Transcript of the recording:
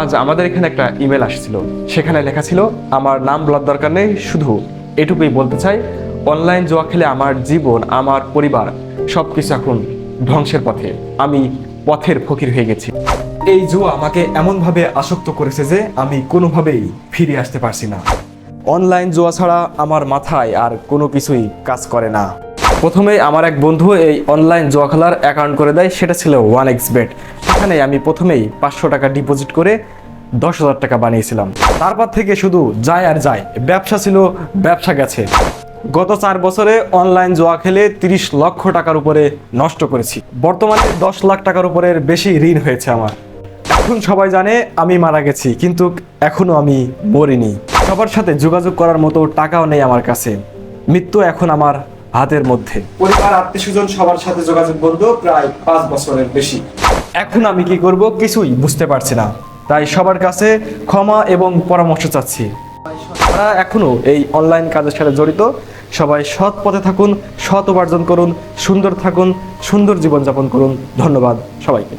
আজ আমাদের এখানে একটা ইমেল আসছিল। সেখানে লেখা ছিল, আমার নাম বলার দরকার নেই, শুধু এটুকুই বলতে চাই, অনলাইন জোয়া খেলে আমার জীবন, আমার পরিবার সব কিছু এখন ধ্বংসের পথে। আমি পথের ফকির হয়ে গেছি। এই জুয়া আমাকে এমনভাবে আসক্ত করেছে যে আমি কোনোভাবেই ফিরে আসতে পারছি না। অনলাইন জুয়া ছাড়া আমার মাথায় আর কোনো কিছুই কাজ করে না। প্রথমে আমার এক বন্ধু এই অনলাইন জুয়া খেলার অ্যাকাউন্ট করে দেয়, সেটা ছিল ওয়ান এক্স বেট সেখানে আমি প্রথমেই পাঁচশো টাকা ডিপোজিট করে দশ হাজার টাকা বানিয়েছিলাম। তারপর থেকে শুধু যায় আর যায়। ব্যবসা ছিল, ব্যবসা গেছে। গত চার বছরে অনলাইন জুয়া খেলে তিরিশ লক্ষ টাকার উপরে নষ্ট করেছি। বর্তমানে দশ লাখ টাকার উপরের বেশি ঋণ হয়েছে আমার। এখন সবাই জানে আমি মারা গেছি, কিন্তু এখনও আমি মরিনি। সবার সাথে যোগাযোগ করার মতো টাকাও নেই আমার কাছে। মৃত্যু এখন আমার হাতের মধ্যে। পরিবার আত্মীয় স্বজন সবার সাথে যোগাযোগ বন্ধ প্রায় পাঁচ বছরের বেশি। এখন আমি কি করব কিছুই বুঝতে পারছি না। তাই সবার কাছে ক্ষমা এবং পরামর্শ চাচ্ছি। যারা এখনও এই অনলাইন কাজের সাথে জড়িত, সবাই সৎ পথে থাকুন, সৎ উপার্জন করুন, সুন্দর থাকুন, সুন্দর জীবনযাপন করুন। ধন্যবাদ সবাইকে।